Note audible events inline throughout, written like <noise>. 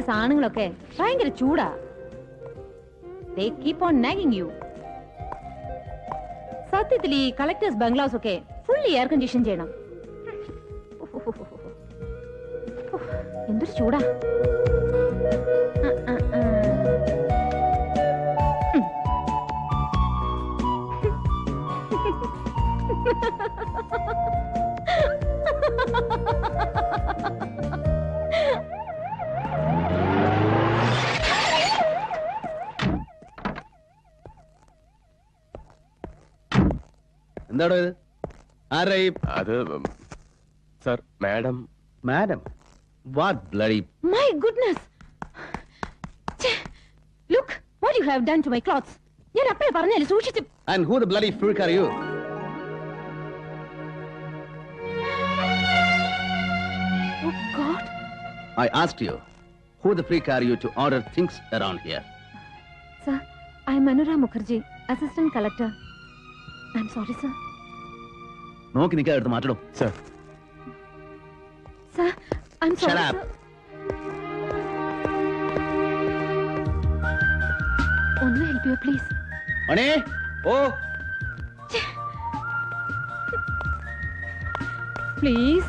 സാധനങ്ങളൊക്കെ ഭയങ്കര ചൂടാ. ദേ കീപ് ഓൺ നാഗിങ് യു സത്യത്തിൽ ഈ കളക്ടേഴ്സ് ബംഗ്ലാസ് ഒക്കെ ഫുള്ളി എയർ കണ്ടീഷൻ ചെയ്യണം. എന്തൊരു ചൂടാ. ha ha ha ഉം. എന്താടോ ഇത് ആരാ ഈ അത് sir madam madam what bloody My goodness! ഛെ, Look, what you have done to my clothes. ഞാൻ അപ്പഴേ പറഞ്ഞല്ലേ സൂക്ഷിച്ച് and who the bloody freak are you Oh God! I asked you who the freak are you to order things around here Sir, I am Anura Mukherjee, Assistant Collector. I'm sorry, sir. നോക്കി നിൽക്കാതെ എടുത്ത് മാറ്റണം sir. Sir I sorry, sorry. ഒന്ന് help you please money oh. Please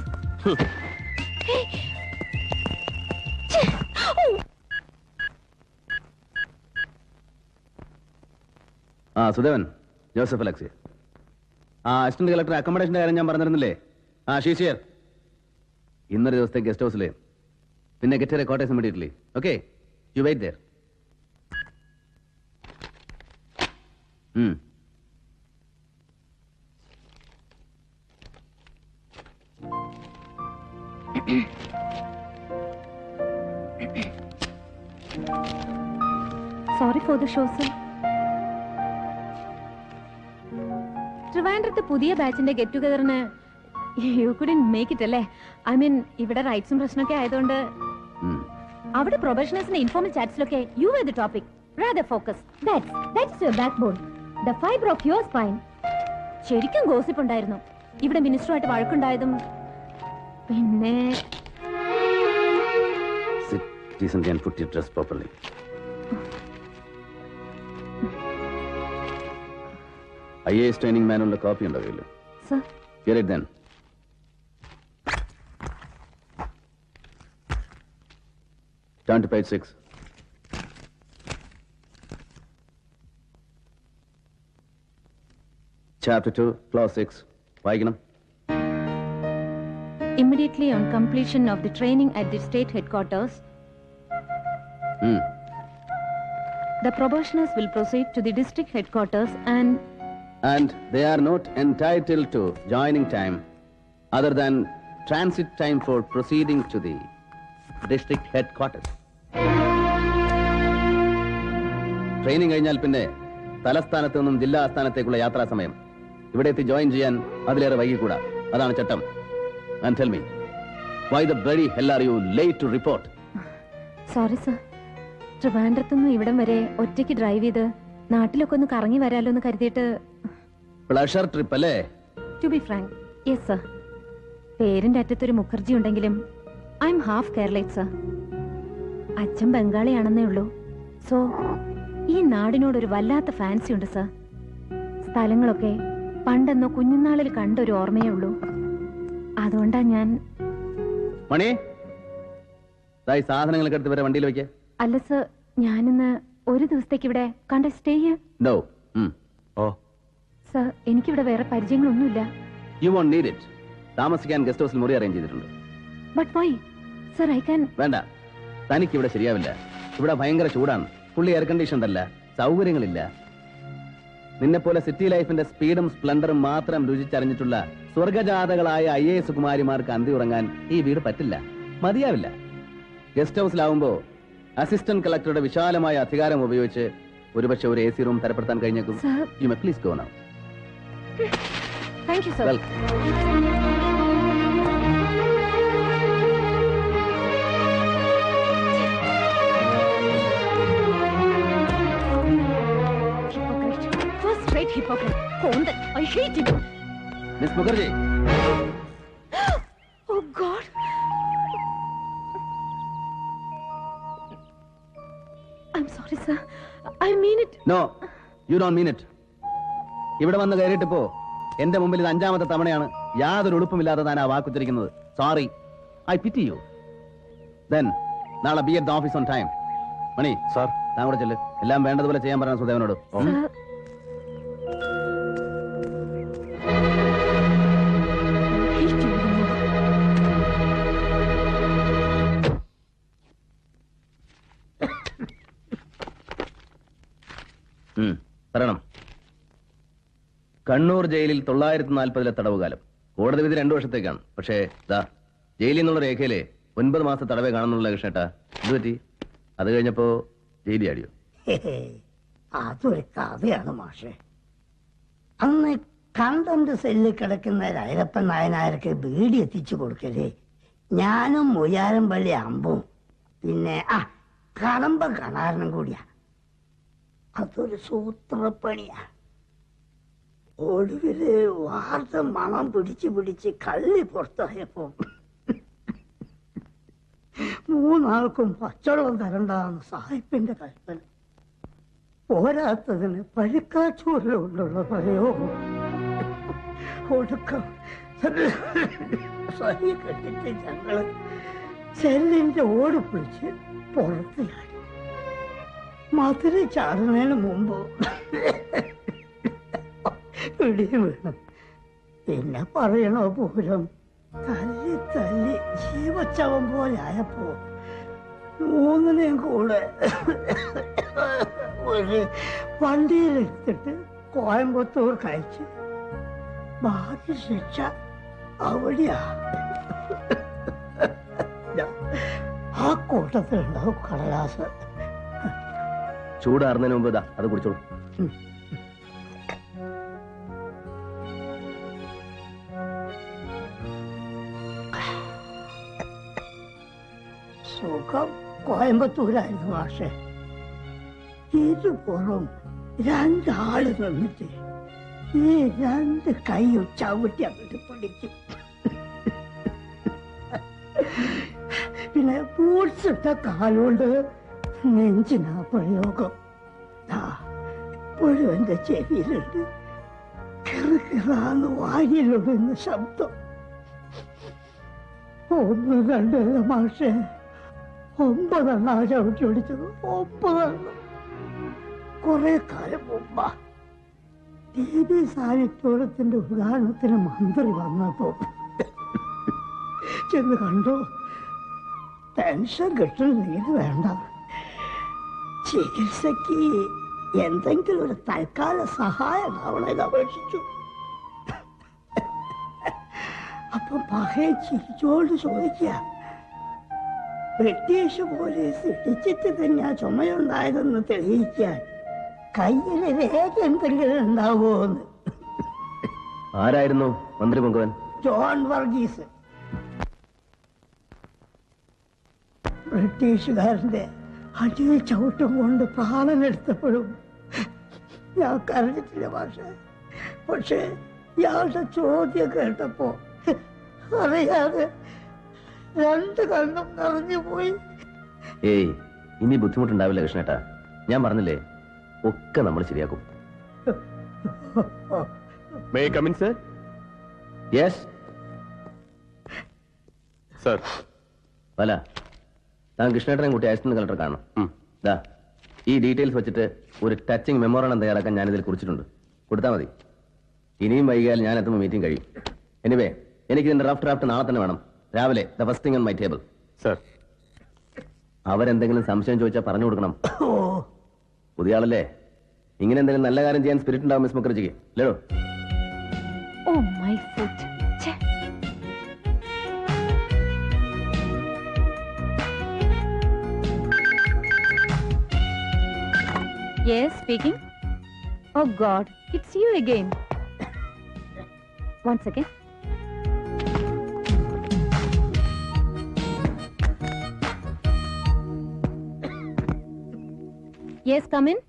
ആ Sudevan Joseph Alexei. ആ assistant collector അക്കോമഡേഷന്റെ കാര്യം ഞാൻ പറഞ്ഞിരുന്നില്ലേ? ആ ഷീഷിയർ ഇന്നൊരു ദിവസത്തെ ഗസ്റ്റ് ഹൗസിൽ പിന്നെ get quarters immediately okay you wait there sorry for the show sir ട്രിവാൻഡ്രത്ത് പുതിയ ബാച്ചിന്റെ ഗെറ്റ് ടുഗദറിന് യു കുഡിൻ മേക്ക് ഇറ്റ് അല്ലേ? ഐ മീൻ ഇവിടെ റൈറ്റ്സും പ്രശ്നമൊക്കെ ആയതുകൊണ്ട് അവിടെ പ്രൊഫഷണൽസിന്റെ informal ചാറ്റ്സിലൊക്കെ you are the topic rather focus that's that's your backbone the fibre of your spine ശരിക്കും ഗോസിപ്പ് ഉണ്ടായിരുന്നു. ഇവിടെ മിനിസ്റ്ററുമായിട്ട് വഴക്കുണ്ടായതും പിന്നെ sit and put your dress properly. I A S training മാനുള്ള copy ഉണ്ടോ കയ്യിൽ sir Get it then. Turn to page six. Chapter two, clause six. വായിക്കണം immediately on completion of the training at the state headquarters, ഉം. the probationers will proceed to the district headquarters and And they are not entitled to joining time other than transit time for proceeding to the district headquarters. Training കഴിഞ്ഞാൽ പിന്നെ തലസ്ഥാനത്ത് നിന്നും ജില്ലാ ആസ്ഥാനത്തേക്കുള്ള യാത്രാ സമയം. ഇവിടെ എത്തി ജോയിൻ ചെയ്യാൻ അതിലേറെ വൈകിക്കൂടാ. അതാണ് ചട്ടം. And tell me why the bloody hell are you late to report sorry sir ട്രിവാൻഡ്രത്തുനിന്ന് ഇവിടം വരെ ഒറ്റയ്ക്ക് ഡ്രൈവ് ചെയ്ത് നാട്ടിലൊക്കെ ഒന്ന് കറങ്ങി വരാലോ എന്ന് കരുതിയിട്ട് പ്ലഷർ ട്രിപ്പ് അല്ലേ? To be frank yes sir പേരിന്റെ അറ്റത്തൊരു മുഖർജി ഉണ്ടെങ്കിലും I am half Keralite sir അച്ഛൻ ബംഗാളിയാണെന്നേ ഉള്ളൂ. സോ ഈ നാടിനോട് ഒരു വല്ലാത്ത ഫാൻസി ഉണ്ട് സർ സ്ഥലങ്ങളൊക്കെ പണ്ടെന്നോ കുഞ്ഞുനാളിൽ കണ്ട ഒരു ഓർമ്മയേ ഉള്ളൂ. അതുകൊണ്ടാ ഞാൻ മണി സാധനങ്ങളൊക്കെ എടുത്ത് വരെ വണ്ടിയിൽ വെക്കേ. അല്ല സർ ഞാനിന്ന് ഒരു ദിവസത്തേക്ക് ഇവിടെ കണ്ട സ്റ്റേ ചെയ്യാം നോ ഓ. സർ എനിക്കിവിടെ വേറെ പരിചയങ്ങളൊന്നുമില്ല. യു വോണ്ട് നീഡ് ഇറ്റ് താമസിക്കാൻ ഗസ്റ്റ് ഹൗസിൽ മുറി അറേഞ്ച് ചെയ്തിട്ടുണ്ട്. But why sir I can വേണ്ട. തനിക്ക് ഇവിടെ ശരിയാവില്ല. ഇവിടെ ഭയങ്കര ചൂടാണ്. ഫുള്ളി എയർ കണ്ടീഷൻഡ് അല്ല. സൗകര്യങ്ങളില്ല. നിന്നെ പോലെ സിറ്റി ലൈഫിന്റെ സ്പീഡും സ്പ്ലൻഡറും മാത്രം രുചിച്ചറിഞ്ഞിട്ടുള്ള സ്വർഗജാതകളായ ഐ എ എസ് കുമാരിമാർക്ക് അന്തി ഉറങ്ങാൻ ഈ വീട് പറ്റില്ല. മതിയാവില്ല. ഗസ്റ്റ് ഹൗസിലാവുമ്പോ അസിസ്റ്റന്റ് കളക്ടറുടെ വിശാലമായ അധികാരം ഉപയോഗിച്ച് ഒരുപക്ഷെ ഒരു എ സി റൂം തരപ്പെടുത്താൻ കഴിഞ്ഞേക്കും. You may please go now Thank you, sir. Welcome. great hypocrite. Conde, I hate him. Miss Mukherjee. <gasps> oh God. I'm sorry, sir. I mean it. No, you don't mean it. ഇവിടെ വന്ന് കയറിയിട്ടിപ്പോ എന്റെ മുമ്പിൽ ഇത് അഞ്ചാമത്തെ തവണയാണ്. യാതൊരു ഉളുപ്പുമില്ലാതെ താൻ ആ വാക്കുച്ചരിക്കുന്നത് sorry I pity you then നാളെ be at the office on time Mani sir താൻ കൂടെ ചെല്ല്. എല്ലാം വേണ്ടതുപോലെ ചെയ്യാൻ പറഞ്ഞ സുദേവനോട്. കണ്ണൂർ ജയിലിൽ തൊള്ളായിരത്തി നാൽപ്പതിലെ തടവുകാലം. കോടതി വിധി രണ്ടു വർഷത്തേക്കാണ്. പക്ഷേ ഇതാ ജയിലിൽ നിന്നുള്ള രേഖയിലെ ഒൻപത് മാസം തടവേ കാണുന്നുള്ള കൃഷ്ണേട്ടാ ഇത് പറ്റി? അത് കഴിഞ്ഞപ്പോ ജയിലി ഹേയ്, അതൊരു കഥയാണ് മാഷെ. അന്ന് കണ്ടന്റ് സെല്ലിൽ കിടക്കുന്ന രൈരപ്പൻ നായനായർക്ക് ബീഡി എത്തിച്ചു കൊടുക്കലേ. ഞാനും മുയാരം പള്ളി അമ്പും. പിന്നെ ആ കടമ്പ കണാരനും കൂടിയാ. അതൊരു സൂത്രപ്പണിയാ. ഒടുവിൽ വാർത്ത മണം പിടിച്ച് പിടിച്ച് കള്ളി പുറത്തായപ്പോ മൂന്നാൾക്കും പച്ചവെള്ളം തരണ്ടാന്ന് സാഹിബിന്റെ കൽപ്പന. പോരാത്തതിന് പഴുക്കാച്ചൂരിൽ കൊണ്ടുള്ള പ്രയോഗം. ഒടുക്കം ഞങ്ങൾ സെല്ലിന്റെ ഓട് പിടിച്ച് പുറത്തിലായി മധുര ചാടുന്നതിന് മുമ്പ് പിടി വീണു പിന്നെ പറയണോ പൂരം? തല്ലി തല്ലി ജീവച്ചവൻ പോലെ ആയപ്പോ മൂന്നിനെയും കൂടെ ഒരു വണ്ടിയിലെടുത്തിട്ട് കോയമ്പത്തൂർ കഴിച്ച് ബാക്കി ശിക്ഷ അവിടെയാ. ആ കൂട്ടത്തിലുണ്ടാവും കടലാസ്. ചൂടാറുന്നതിന് മുമ്പ് ഇതാ അത് കുടിച്ചോളൂ. കോയമ്പത്തൂരായിരുന്നു പക്ഷേ ഇരുപുറം രണ്ടാള് നിന്നിട്ട് ഈ രണ്ട് കൈയും ചവിട്ടി അങ്ങോട്ട് പിടിക്കും പിന്നെ ബൂട്ട്സ് ഇട്ട കാലുകൊണ്ട് നെഞ്ചിനാ പ്രയോഗം ദാ, ഇപ്പോഴും എന്റെ ചെവിയിലുണ്ട് കിറുകിറാന്ന് വാരിയിലൊടുന്ന ശബ്ദം ഒന്ന് രണ്ടല്ല മാഷേ ഒമ്പതെണ്ണ ചവിട്ടി ഓടിച്ചത് ഒമ്പതെണ്ണം. കുറെ കാലം മുമ്പ ടി വി സാഹിത്യോടത്തിന്റെ ഉദ്ഘാടനത്തിന് മന്ത്രി വന്നപ്പോ ചെന്ന് കണ്ടു? പെൻഷൻ കിട്ടുന്നില്ലെങ്കിൽ വേണ്ട. ചികിത്സക്ക് എന്തെങ്കിലും ഒരു തൽക്കാല സഹായം അവളെ അപേക്ഷിച്ചു. അപ്പൊ പഹയെ ചിരിച്ചോണ്ട് ചോദിക്കുക ബ്രിട്ടീഷ് പോലീസ് ഇടിച്ചിട്ട് തന്നെ ആ ചുമയുണ്ടായതെന്ന് തെളിയിക്കാൻ കയ്യിൽ രേഖ എന്തെങ്കിലും ഉണ്ടാവുമോന്ന്. ആരായിരുന്നു മന്ത്രി മുഖവൻ ജോൺ വർഗീസ്. ബ്രിട്ടീഷുകാരന്റെ അടിയിൽ ചവിട്ടും കൊണ്ട് പ്രാണനെടുത്തപ്പോഴും ഞാൻ കരഞ്ഞിട്ടില്ല പക്ഷെ പക്ഷേ ഇയാളുടെ ചോദ്യം കേട്ടപ്പോ അറിയാതെ രണ്ട് കണ്ണും നിറഞ്ഞു പോയി. ഏയ് ഇനി ബുദ്ധിമുട്ടുണ്ടാവില്ല കൃഷ്ണേട്ടാ. ഞാൻ പറഞ്ഞില്ലേ ഒക്കെ നമ്മൾ ശരിയാക്കും. May come in sir yes sir അല്ല താൻ കൃഷ്ണേട്ടനെ കൂട്ടി അസിസ്റ്റന്റ് കളക്ടർ കാണണം. ദാ ഈ ഡീറ്റെയിൽസ് വെച്ചിട്ട് ഒരു ടച്ചിങ് മെമ്മോറാണ്ടം തയ്യാറാക്കാൻ ഞാനിതിൽ കുറിച്ചിട്ടുണ്ട്. കൊടുത്താൽ മതി. ഇനിയും വൈകിയാൽ ഞാൻ എത്തുമ്പോൾ മീറ്റിംഗ് കഴിയും. എനിവേ എനിക്ക് ഇതിന്റെ റഫ് ഡ്രാഫ്റ്റ് നാളെ തന്നെ വേണം. രാവിലെ the first thing on my table sir അവരെന്തെങ്കിലും സംശയം ചോദിച്ചാൽ പറഞ്ഞു കൊടുക്കണം. പുതിയ ആളല്ലേ? ഇങ്ങനെ എന്തെങ്കിലും നല്ല കാര്യം ചെയ്യാൻ സ്പിരിറ്റ് ഉണ്ടാവും miss മുഖർജിക്ക്. Hello oh my food Yes, speaking. Oh God, it's you again. Once second. Yes, come in.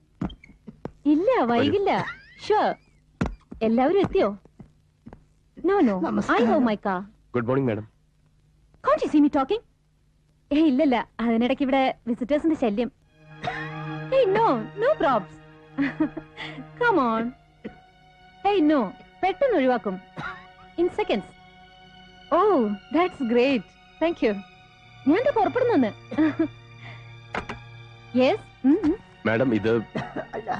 ഇല്ല വൈകില്ല. ഷുവർ എല്ലാവരും എത്തിയോ? നോ നോ ഐ നമസ്കാരം. ഹോ my car good morning madam can't you see me talking ഏ ഇല്ലല്ല. അതിനിടയ്ക്ക് ഇവിടെ വിസിറ്റേഴ്സിന്റെ ശല്യം. Hey, no, no probs Come on. Hey, no, പെട്ടെന്ന് ഒഴിവാക്കും. In seconds oh that's great thank you ഞാൻ പുറപ്പെടുന്നു യെസ് മാഡം ഇത് അല്ല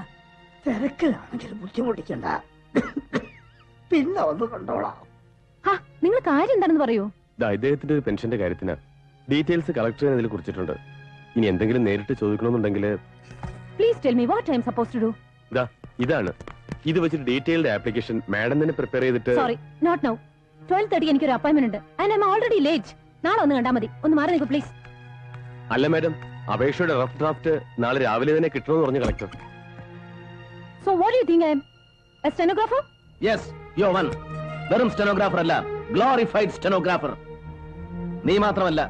തിരക്കിലാണെങ്കിൽ ബുദ്ധിമുട്ടിക്കണ്ട. പിന്നെ ഒന്ന് കണ്ടോളാം. ഹാ നിങ്ങൾ കാര്യം എന്താണെന്ന് പറയൂ. ഇദ്ദേഹത്തിന്റെ ഒരു പെൻഷന്റെ കാര്യത്തിന്. ഡീറ്റെയിൽസ് കളക്ട് ചെയ്യാൻ ഇതിൽ കുറിച്ചിട്ടുണ്ട്. ഇനി എന്തെങ്കിലും നേരിട്ട് ചോദിക്കണമെന്നുണ്ടെങ്കിൽ please tell me what I am suppose to do ദാ ഇതാണ്. ഇത് വെച്ചിട്ട് ഡീറ്റെയിൽഡ് ആപ്ലിക്കേഷൻ മാഡം തന്നെ പ്രിപ്പയർ ചെയ്തിട്ട് സോറി നോട്ട് നൗ 12:30 എനിക്ക് ഒരു അപ്പോയിന്റ്മെന്റ് ഉണ്ട്. And I am already late നാളെ ഒന്ന് കണ്ടാൽ മതി. ഒന്ന് മാറി നിൽക്കൂ പ്ലീസ് അല്ല മാഡം അപേക്ഷയുടെ റഫ് ഡ്രാഫ്റ്റ് നാളെ രാവിലെ തന്നെ കിട്ടുമെന്ന് പറഞ്ഞു collector so what you think I am a stenographer yes you're one വെറും സ്റ്റെനോഗ്രാഫർ അല്ല ഗ്ലോറിഫൈഡ് സ്റ്റെനോഗ്രാഫർ നീ മാത്രമല്ല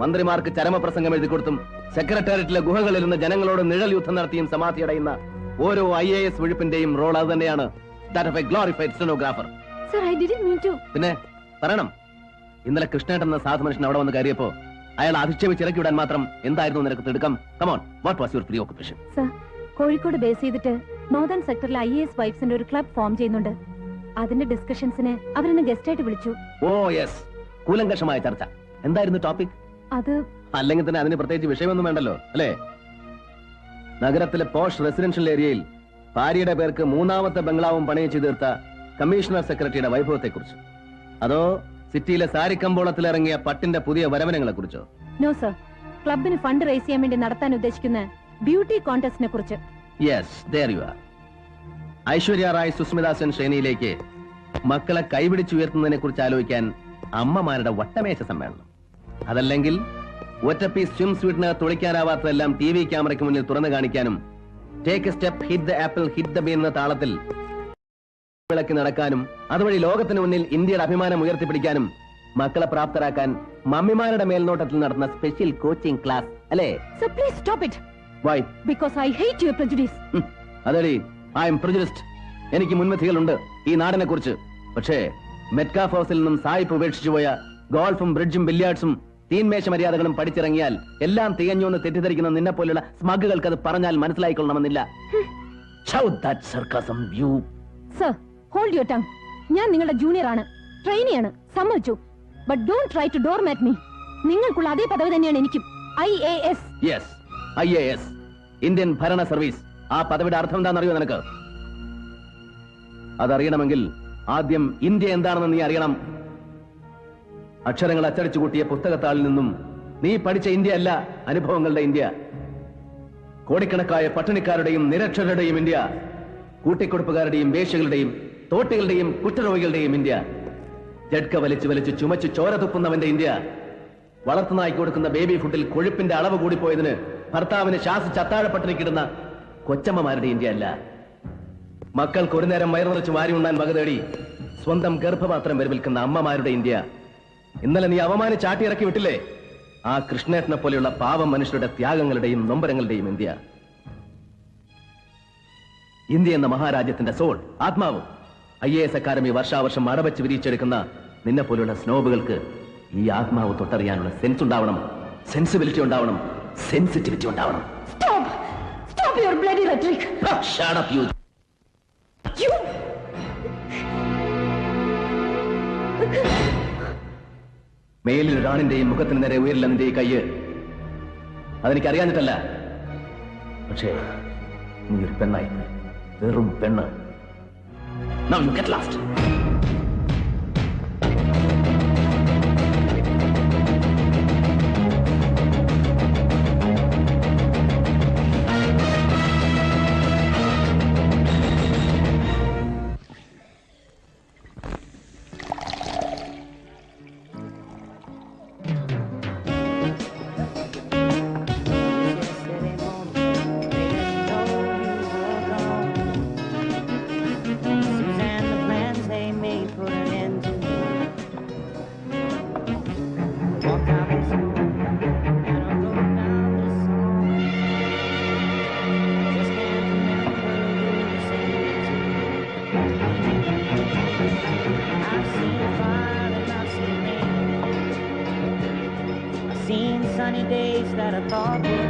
മന്ത്രിമാർക്ക് ചരമപ്രസംഗം എഴുതി കൊടുത്തും സെക്രട്ടേറിയറ്റിലെ ഗുഹകളിലിരുന്ന് ജനങ്ങളോട് നിഴൽ യുദ്ധം നടത്തിയും സമാധി അടയുന്ന ഓരോ ഐ എ എസ് വിഴുപ്പിന്റെയും റോൾ അത് തന്നെയാണ്. That of a glorified stenographer sir I didn't mean to പിന്നെ പറയണം. ഇന്നലെ കൃഷ്ണേട്ടൻ എന്ന സാധു മനുഷ്യൻ അവിടെ വന്ന് കയറിയപ്പോ അയാൾ അധിക്ഷേപിച്ച് ഇറക്കി വിടാൻ മാത്രം എന്തായിരുന്നു നിനക്ക് തിടുക്കം? Come on what was your preoccupation sir Kozhikode base ചെയ്തിട്ട് നോർത്തേൺ സെക്ടറിൽ ഐ എസ് വൈഫ്സിന്റെ ഒരു ക്ലബ് ഫോം ചെയ്യുന്നുണ്ട്. അതിന്റെ ഡിസ്കഷൻസിന് അവരെന്നെ ഗസ്റ്റ് ആയിട്ട് വിളിച്ചു. ഓ യെസ് കൂലങ്കഷമായ ചർച്ച. എന്തായിരുന്നു ടോപ്പിക് അത് അല്ലെങ്കിൽ തന്നെ അതിന് പ്രത്യേകിച്ച് വിഷയമൊന്നും വേണ്ടല്ലോ അല്ലേ? നഗരത്തിലെ പോഷ് റെസിഡൻഷ്യൽ ഏരിയയിൽ ഭാര്യയുടെ പേർക്ക് മൂന്നാമത്തെ ബംഗ്ലാവും പണിയിച്ചു തീർത്ത കമ്മീഷണർ സെക്രട്ടറിയുടെ വൈഭവത്തെ കുറിച്ച് അതോ സിറ്റിയിലെ സാരിക്കമ്പോളത്തിൽ ഇറങ്ങിയ പട്ടിന്റെ പുതിയ വരവനങ്ങളെ കുറിച്ചോ നോ സർ ക്ലബിന് ഫണ്ട് റേസ് ചെയ്യാൻ വേണ്ടി നടത്താൻ ഉദ്ദേശിക്കുന്ന ബ്യൂട്ടി കോൺടെസ്റ്റിനെ കുറിച്ച്. Yes there you are Aishwarya Rai Sushmita Sen ശ്രേണിയിലേക്ക് മക്കളെ കൈപിടിച്ചുയർത്തുന്നതിനെ കുറിച്ച് ആലോചിക്കാൻ അമ്മമാരുടെ വട്ടമേശ സമ്മേളനം. അതല്ലെങ്കിൽ ഒറ്റ പീസ് സ്വിം സ്വീറ്റിന് തുളിക്കാനാവാത്തതെല്ലാം ടി വി ക്യാമറയ്ക്ക് മുന്നിൽ തുറന്നു കാണിക്കാനും take a step hit the apple hit the B എന്ന താളത്തിൽ വിളക്കി നടക്കാനും അതുവഴി ലോകത്തിന് മുന്നിൽ ഇന്ത്യയുടെ അഭിമാനം ഉയർത്തിപ്പിടിക്കാനും മക്കളെ പ്രാപ്തരാക്കാൻ മമ്മിമാരുടെ മേൽനോട്ടത്തിൽ നടന്ന സ്പെഷ്യൽ കോച്ചിംഗ് ക്ലാസ് അല്ലേ? So please stop it why because I hate your prejudice. Hmm, അതെടി I am prejudiced എനിക്ക് മുൻവിധികളുണ്ട് ഈ നാടിനെ കുറിച്ച് പക്ഷേ മെറ്റ്കാഫ് ഹൗസിൽ നിന്നും സായിപ്പ് ഉപേക്ഷിച്ചു പോയ ഗോൾഫും ബ്രിഡ്ജും ബില്യാർഡ്സും തീൻമേശ മര്യാദകളും പഠിച്ചിറങ്ങിയാൽ എല്ലാം തികഞ്ഞു എന്ന് തെറ്റിദ്ധരിക്കുന്ന നിന്നെ പോലുള്ള സ്മഗുകൾക്ക് അത് പറഞ്ഞാൽ മനസ്സിലായിക്കൊള്ളണമെന്നില്ല. Shout that sarcasm, you. Sir hold your tongue ഞാൻ നിങ്ങളുടെ ജൂനിയർ ആണ്. ട്രെയിനിയാണ് സമ്മതിച്ചു. But don't try to doormat me നിങ്ങൾക്കുള്ള അതേ പദവി തന്നെയാണ് എനിക്കും. I A S yes I A S Indian ഭരണ സർവീസ് ആ പദവിയുടെ അർത്ഥം എന്താണെന്ന് അറിയോ നിനക്ക്? അതറിയണമെങ്കിൽ ആദ്യം ഇന്ത്യ എന്താണെന്ന് നീ അറിയണം. അക്ഷരങ്ങൾ അച്ചടിച്ചു കൂട്ടിയ പുസ്തകത്താളിൽ നിന്നും നീ പഠിച്ച ഇന്ത്യ അല്ല അനുഭവങ്ങളുടെ ഇന്ത്യ. കോടിക്കണക്കായ പട്ടിണിക്കാരുടെയും നിരക്ഷരരുടെയും ഇന്ത്യ. കൂട്ടിക്കൊടുപ്പുകാരുടെയും വേശ്യകളുടെയും തോട്ടികളുടെയും കുറ്റരോഗികളുടെയും ഇന്ത്യ. ജഡ്ക വലിച്ചു വലിച്ചു ചുമച്ചു ചോര തുപ്പുന്നവന്റെ ഇന്ത്യ. വളർത്തുനായ്ക്ക് കൊടുക്കുന്ന ബേബി ഫുഡിൽ കൊഴുപ്പിന്റെ അളവ് കൂടിപ്പോയതിന് ഭർത്താവിന് ശാസിച്ച് അത്താഴപ്പട്ടിണിക്കിടുന്ന കൊച്ചമ്മമാരുടെ ഇന്ത്യ അല്ല. മക്കൾക്ക് ഒരു നേരം വയറു നിറച്ച് വാരി ഉണ്ണാൻ വക തേടി സ്വന്തം ഗർഭപാത്രം വരവിൽക്കുന്ന അമ്മമാരുടെ ഇന്ത്യ. ഇന്നലെ നീ അവമാനി ചാട്ടിയിറക്കി വിട്ടില്ലേ? ആ കൃഷ്ണേട്ടനെ പോലെയുള്ള പാവം മനുഷ്യരുടെ ത്യാഗങ്ങളുടെയും നൊമ്പരങ്ങളുടെയും ഇന്ത്യ. ഇന്ത്യ എന്ന മഹാരാജ്യത്തിന്റെ സോൾ ആത്മാവ്. ഐ എ എസ് അക്കാദമി വർഷാവർഷം അടവച്ച് വിരിച്ചെടുക്കുന്ന നിന്നെ പോലുള്ള സ്നോബുകൾക്ക് ഈ ആത്മാവ് തൊട്ടറിയാനുള്ള സെൻസ് ഉണ്ടാവണം. സെൻസിബിലിറ്റി ഉണ്ടാവണം. സെൻസിറ്റിവിറ്റി ഉണ്ടാവണം. Stop stop your bloody rhetoric shut up you you മേലിൽ ഒരാണിന്റെയും മുഖത്തിന് നേരെ ഉയരില്ല നിന്റെ ഈ കയ്യ്. അതെനിക്ക് അറിയാഞ്ഞിട്ടല്ല പക്ഷേ നീ ഒരു പെണ്ണായി. വെറും പെണ്ണ്. Now you get lost. have thought